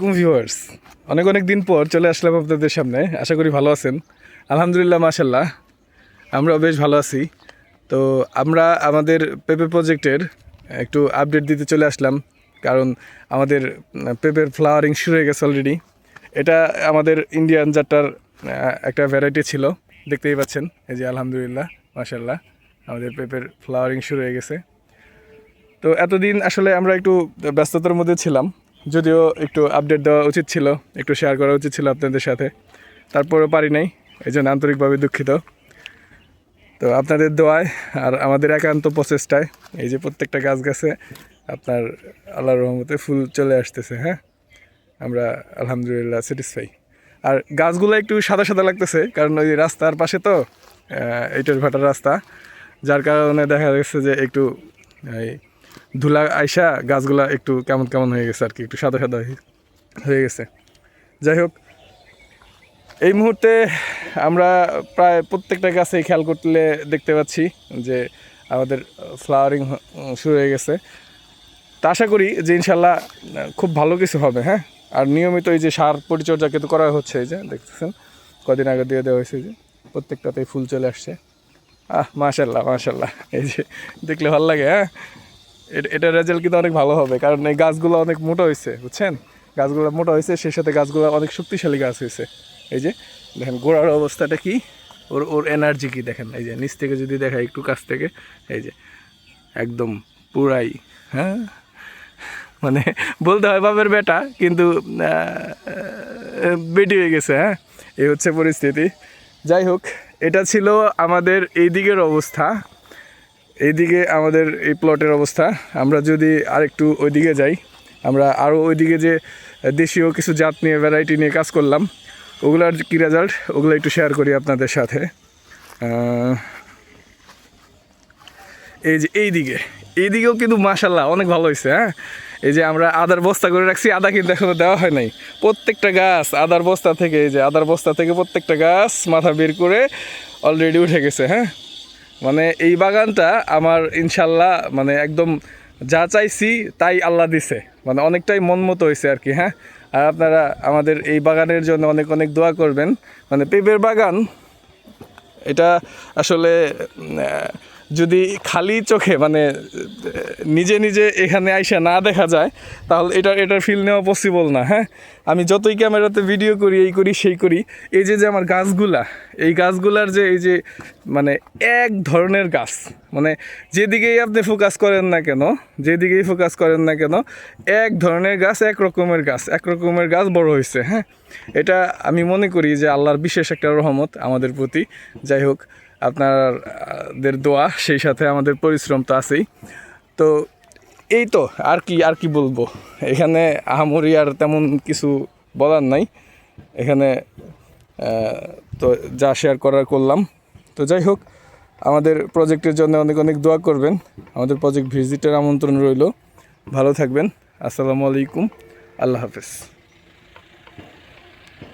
আসসালামাইকুম ভিউয়ার্স। অনেক অনেক দিন পর চলে আসলাম আপনাদের সামনে। আশা করি ভালো আছেন। আলহামদুলিল্লাহ মাশাল্লাহ আমরাও বেশ ভালো আছি। তো আমরা আমাদের পেপে প্রজেক্টের একটু আপডেট দিতে চলে আসলাম। কারণ আমাদের পেপের ফ্লাওয়ারিং শুরু হয়ে গেছে অলরেডি এটা আমাদের ইন্ডিয়ান জাতটার একটা ভ্যারাইটি ছিল। দেখতেই পাচ্ছেন। এই যে আলহামদুলিল্লাহ মাশাল্লাহ আমাদের পেপের ফ্লাওয়ারিং শুরু হয়ে গেছে। তো এতদিন আসলে আমরা একটু ব্যস্ততার মধ্যে ছিলাম। যদিও একটু আপডেট দেওয়া উচিত ছিল, একটু শেয়ার করা উচিত ছিল আপনাদের সাথে। তারপরেও পারি নাই, এই জন্য আন্তরিকভাবে দুঃখিত। তো আপনাদের দোয়ায় আর আমাদের একান্ত প্রচেষ্টায় এই যে প্রত্যেকটা গাছ গাছে আপনার আল্লাহর রহমতে ফুল চলে আসতেছে হ্যাঁ? আমরা আলহামদুলিল্লাহ স্যাটিসফাই আর গাছগুলো একটু সাদা সাদা লাগতেছে, কারণ ওই রাস্তার পাশে তো এইটার ভাটার রাস্তা। যার কারণে দেখা যাচ্ছে যে একটু ধুলা আইসা গাছগুলা একটু কেমন কেমন হয়ে গেছে আর কি, একটু সাদা সাদা হয়ে- গেছে। যাই হোক, এই মুহূর্তে আমরা প্রায় প্রত্যেকটা গাছেই খেয়াল করলে দেখতে পাচ্ছি যে আমাদের ফ্লাওয়ারিং শুরু হয়ে গেছে। তা আশা করি যে ইনশাল্লাহ খুব ভালো কিছু হবে হ্যাঁ? আর নিয়মিত এই যে সার পরিচর্যা কিন্তু করা হচ্ছে এই যে, দেখতেছেন? কদিন আগে দিয়ে দেওয়া হয়েছে যে, প্রত্যেকটাতেই ফুল চলে আসছে। আহ, মাশাল্লাহ মাশাল্লাহ। এই যে, দেখলে ভালো লাগে হ্যাঁ? এট- রেজাল্ট কিন্তু অনেক ভালো হবে, কারণ এই গাছগুলো অনেক মোটা হয়েছে বুঝছেন? গাছগুলো মোটা হয়েছে সেই সাথে গাছগুলো অনেক শক্তিশালী গাছ হয়েছে এই যে, দেখেন গোড়ার অবস্থাটা কি? ওর ওর এনার্জি কি দেখেন? এই যে, নিচ থেকে যদি দেখায় একটু কাছ থেকে, এই যে, একদম পুরাই হ্যাঁ? মানে বলতে হয় বাপের বেটা, কিন্তু বেটি হয়ে গেছে হ্যাঁ? এই হচ্ছে পরিস্থিতি। যাই হোক, এটা ছিল আমাদের এই দিকের অবস্থা। এইদিকে আমাদের এই প্লটের অবস্থা। আমরা যদি আরেকটু ওইদিকে যাই, আমরা আরও ওইদিকে যে দেশীয় কিছু জাত নিয়ে ভ্যারাইটি নিয়ে কাজ করলাম, ওগুলার কী রেজাল্ট ওগুলো একটু শেয়ার করি আপনাদের সাথে। এই যে এই দিকে এইদিকেও কিন্তু মাশাল্লাহ অনেক ভালো হয়েছে হ্যাঁ? এই যে আমরা আদার বস্তা করে রাখছি, আদা কিন্তু এখনও দেওয়া হয় নাই। প্রত্যেকটা গাছ, আদার বস্তা থেকে, এই যে আদার বস্তা থেকে প্রত্যেকটা গাছ মাথা বের করে অলরেডি উঠে গেছে হ্যাঁ? মানে এই বাগানটা আমার ইনশাল্লাহ মানে একদম যা চাইছি তাই আল্লাহ দিছে। মানে অনেকটাই মন মতো হয়েছে আর কি হ্যাঁ? আর আপনারা আমাদের এই বাগানের জন্য অনেক অনেক দোয়া করবেন। মানে পেঁপের বাগান, এটা আসলে যদি খালি চোখে মানে নিজে নিজে এখানে আইসা না দেখা যায়, তাহলে এটা এটার ফিল নেওয়া পসিবল না হ্যাঁ? আমি যতই ক্যামেরাতে ভিডিও করি, এই করি, সেই করি। এই যে যে আমার গাছগুলা, এই গাছগুলার যে, এই যে মানে এক ধরনের গাছ মানে যেদিকেই আপনি ফোকাস করেন না কেন, যেদিকেই ফোকাস করেন না কেন, এক ধরনের গাছ, এক রকমের গাছ, এক রকমের গাছ বড় হয়েছে হ্যাঁ? এটা আমি মনে করি যে আল্লাহর বিশেষ একটা রহমত আমাদের প্রতি। যাই হোক আপনাদের দোয়া, সেই সাথে আমাদের পরিশ্রম তো আছেই। তো এই তো, আর কি আর কি বলব? এখানে আহামরি আর তেমন কিছু বলার নাই। এখানে তো যা শেয়ার করার করলাম। তো যাই হোক, আমাদের প্রজেক্টের জন্য অনেক অনেক দোয়া করবেন। আমাদের প্রজেক্ট ভিজিটের আমন্ত্রণ রইল। ভালো থাকবেন। আসসালামু আলাইকুম। আল্লাহ হাফেজ।